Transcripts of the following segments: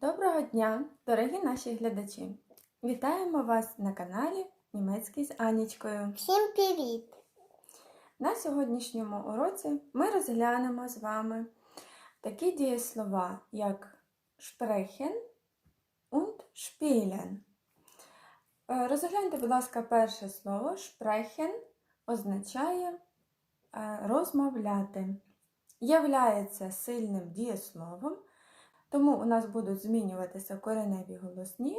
Доброго дня, дорогі наші глядачі! Вітаємо вас на каналі Німецький з Анічкою. Всім привіт! На сьогоднішньому уроці ми розглянемо з вами такі дієслова, як sprechen und spielen. Е, Розгляньте, будь ласка, перше слово sprechen означає е, розмовляти. Являється сильним дієсловом, тому у нас будуть змінюватися кореневі голосні,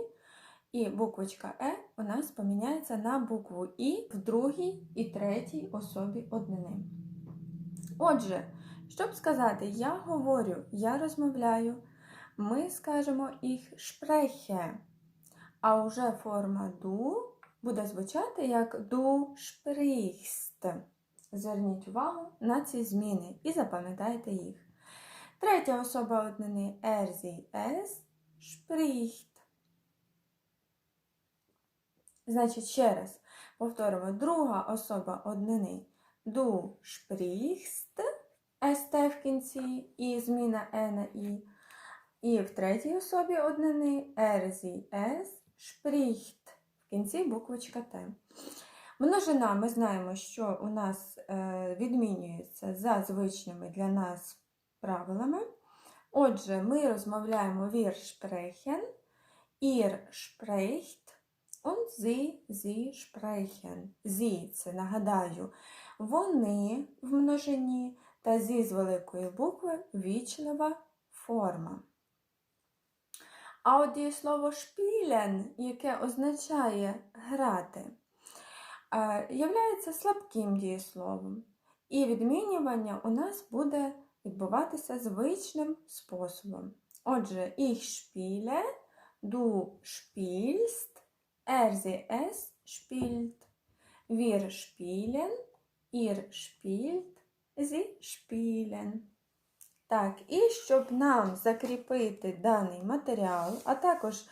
і буквочка Е у нас поміняється на букву І в другій і третій особі однини. Отже, щоб сказати я говорю, я розмовляю, ми скажемо їх spreche, а вже форма ду буде звучати як du sprichst. Зверніть увагу на ці зміни і запам'ятайте їх. Третя особа однини er, sie, es. Значить, ще раз повторимо. Друга особа однини du sprichst, st в кінці і зміна е на і. І в третій особі однини er, sie, es. В кінці буквочка Т. Множина ми знаємо, що у нас е, відмінюється за звичними для нас правилами. Отже, ми розмовляємо wir sprechen, ihr spricht und sie, sie sprechen. Sie – це, нагадаю, вони в множині та зі з великої букви вічлива форма. А от дієслово spielen, яке означає грати, е, являється слабким дієсловом. І відмінювання у нас буде відбуватися звичним способом. Отже, ich spiele, du spielst, er, sie, es spielt, wir spielen, ihr spielt, sie spielen. Так, і щоб нам закріпити даний матеріал, а також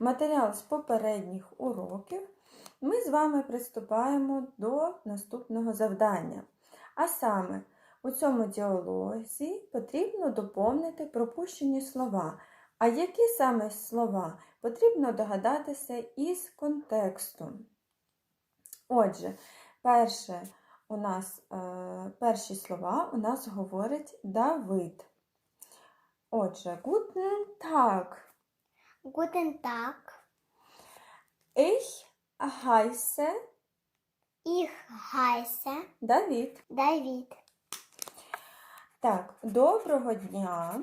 матеріал з попередніх уроків, ми з вами приступаємо до наступного завдання. А саме, у цьому діалозі потрібно доповнити пропущені слова. А які саме слова потрібно догадатися із контексту. Отже, перше у нас, е, перші слова у нас говорить Давид. Отже, guten Tag. Guten Tag! Ich heiße Ich heiße Давід. Давід. Так, доброго дня.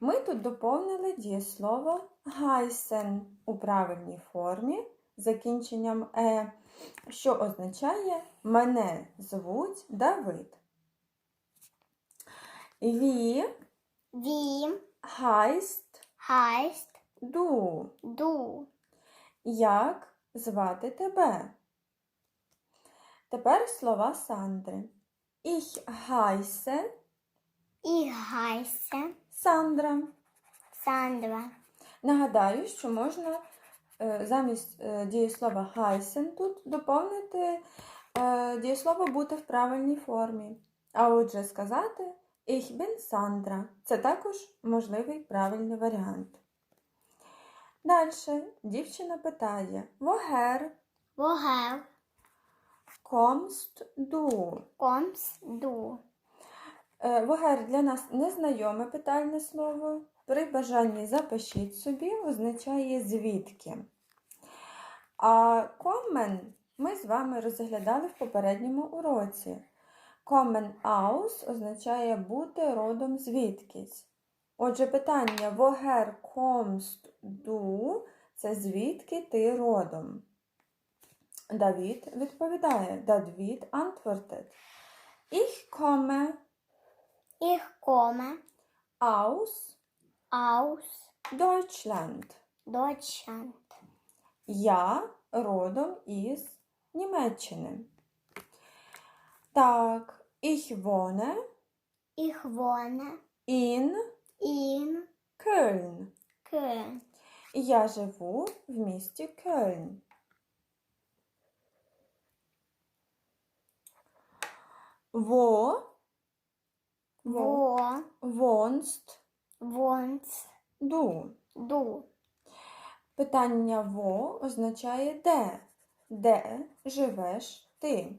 Ми тут доповнили дієслово heißen у правильній формі закінченням е, що означає мене звуть Давид. Wie Wie heißt heißt du? du? Як звати тебе? Тепер слова Сандри. Ich heiße Ich heiße Сандра. Sandra. Нагадаю, що можна е, замість е, дієслова heißen тут доповнити е, дієслово бути в правильній формі. А отже, сказати Ich bin Sandra. Це також можливий правильний варіант. Далі дівчина питає: Woher Woher kommst du? kommst du? Е, для нас незнайоме питальне слово. При бажанні запишіть собі, означає звідки. А kommen ми з вами розглядали в попередньому уроці. Kommen aus означає бути родом звідкись. Отже, питання woher kommst du – це звідки ти родом. Давід відповідає. Давід antwortet. Ich komme Ich komme aus aus Deutschland. Deutschland. Я родом із Німеччини. Так, ich wohne Ich wohne in in Köln. Köln. Я живу в місті Кельн. Wo Wo wohnst wohnst du? Du. Питання во означає де. Де живеш ти?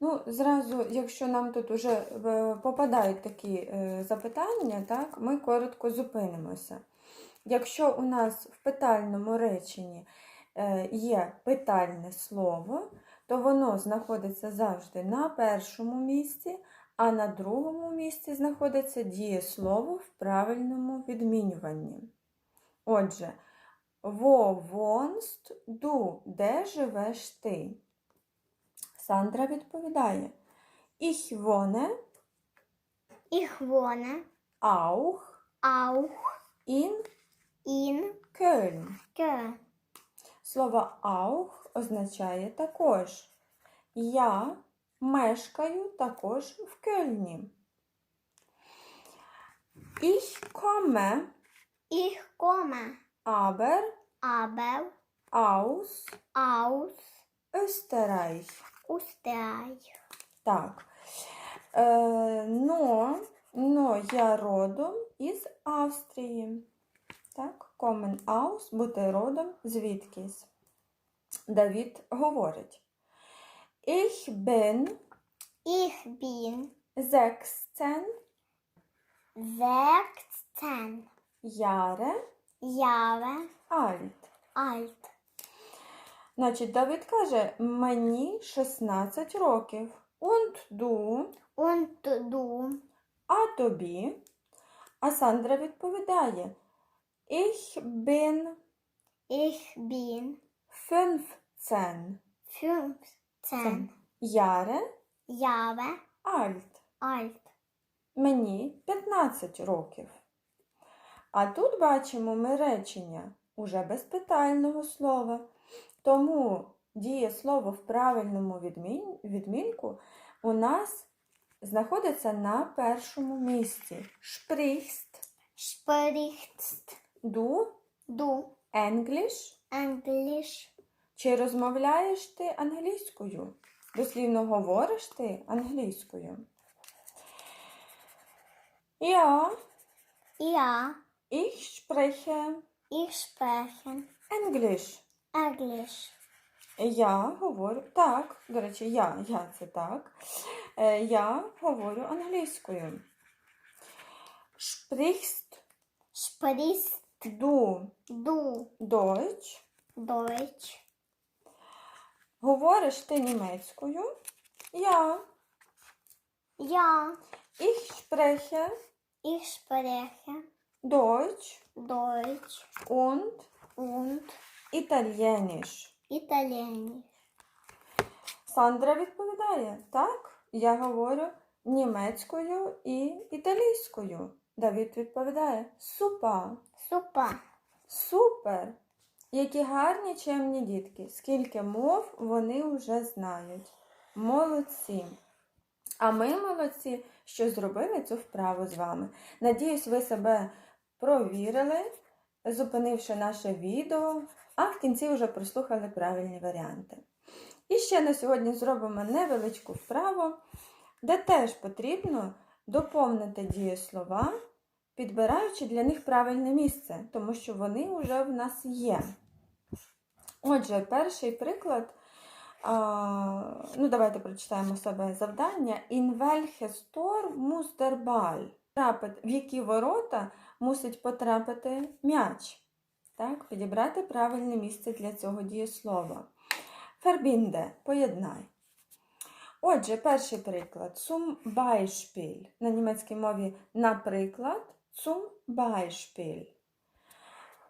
Ну, зразу, якщо нам тут вже е, попадають такі е, запитання, так, ми коротко зупинимося. Якщо у нас в питальному реченні е, є питальне слово, то воно знаходиться завжди на першому місці, а на другому місці знаходиться дієслово в правильному відмінюванні. Отже, Во вонст ду, де живеш ти? Сандра відповідає. Ich wohne Ich wohne auch auch in in Köln. Köln. Слово auch означає також. Я мешкаю також в Кельні. Ich komme Ich komme aber aber aus aus Österreich. Österreich. Так. Е, но, но я родом із Австрії. Так, kommen aus, бути родом звідкись. Давід говорить. Ich bin Ich bin 16 16 Jahre Jahre alt. alt. Значить, Давид каже, мені 16 років. Und du, Und du, а тобі? А Сандра відповідає, Ich bin ich bin 15 15 Jahre Jahre alt. alt. Мені 15 років. А тут бачимо ми речення уже без питального слова. Тому дієслово в правильному відмін- відмінку у нас знаходиться на першому місці. Sprichst Sprichst du du English? Englisch? Чи розмовляєш ти англійською? Дослівно говориш ти англійською? Ja, Ja, ich spreche ich spreche English. Englisch. Я говорю так, до речі, я, я це так. Е, Я говорю англійською. Sprichst Sprichst du du Deutsch? Deutsch? Говориш ти німецькою? Я. Ja, Ich spreche ich spreche Deutsch Deutsch und und Italienisch. Italienisch. Сандра відповідає, так, я говорю німецькою і італійською. Давід відповідає, супа, Super. супер. Які гарні чемні дітки, скільки мов вони вже знають. Молодці. А ми молодці, що зробили цю вправу з вами. Надіюсь, ви себе провірили, зупинивши наше відео, а в кінці вже прослухали правильні варіанти. І ще на сьогодні зробимо невеличку вправу, де теж потрібно доповнити дієслова, підбираючи для них правильне місце, тому що вони вже в нас є. Отже, перший приклад. Ну, давайте прочитаємо себе завдання. In welches? В які ворота мусить потрапити м'яч. Так, підібрати правильне місце для цього дієслова. Verbinde – поєднай. Отже, перший приклад. Zum Beispiel. На німецькій мові наприклад. Zum Beispiel.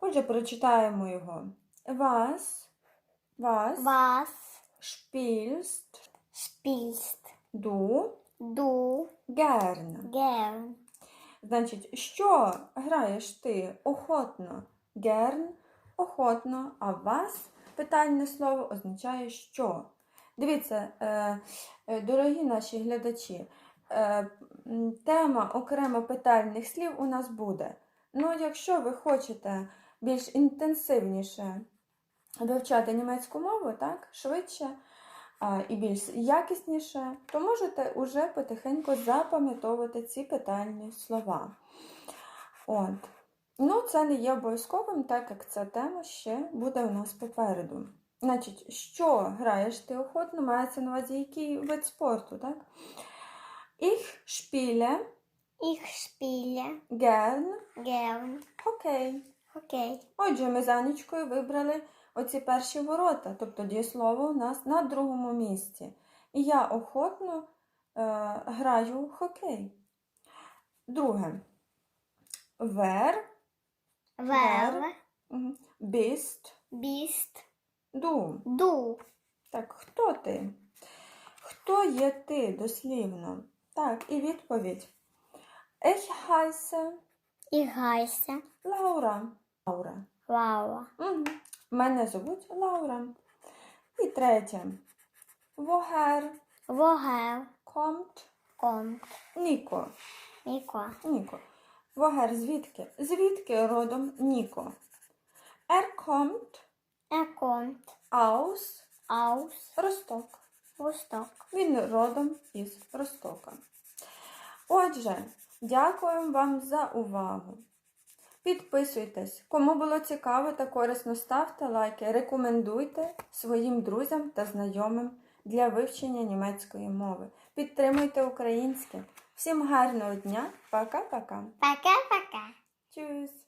Отже, прочитаємо його. Was, was, Was spielst spielst du du gern? gern? Значить, що граєш ти охотно? Gern – охотно, а was питальне слово означає що. Дивіться, е, е, дорогі наші глядачі, е, тема окремо питальних слів у нас буде. Ну, якщо ви хочете більш інтенсивніше вивчати німецьку мову, так, швидше а, і більш якісніше, то можете уже потихеньку запам'ятовувати ці питальні слова. От. Ну, це не є обов'язковим, так як ця тема ще буде у нас попереду. Значить, що граєш ти охотно, мається на увазі який вид спорту, так? Ich spiele Ich spiele gern gern Hokей. Hockey. Отже, ми з Анічкою вибрали оці перші ворота, тобто дієслово у нас на другому місці. І я охотно е, граю в хокей. Друге. Вер, Wer мгм, біст, bist ду. Так, хто ти? Хто є ти дослівно? Так, і відповідь. Ich heiße Ich heiße Лаура. Лаура. Laura. Угу. Мене звуть Лаура. І третє. Woher Woher kommt kommt Ніко? Nico? Ніко. Woher звідки? Звідки родом Ніко? Er kommt Er kommt aus aus Росток. Rostock. Він родом із Ростока. Отже, дякуємо вам за увагу. Підписуйтесь. Кому було цікаво та корисно, ставте лайки, рекомендуйте своїм друзям та знайомим для вивчення німецької мови. Підтримуйте українське. Всім гарного дня. Пока-пока. Пока-пока. Тюс!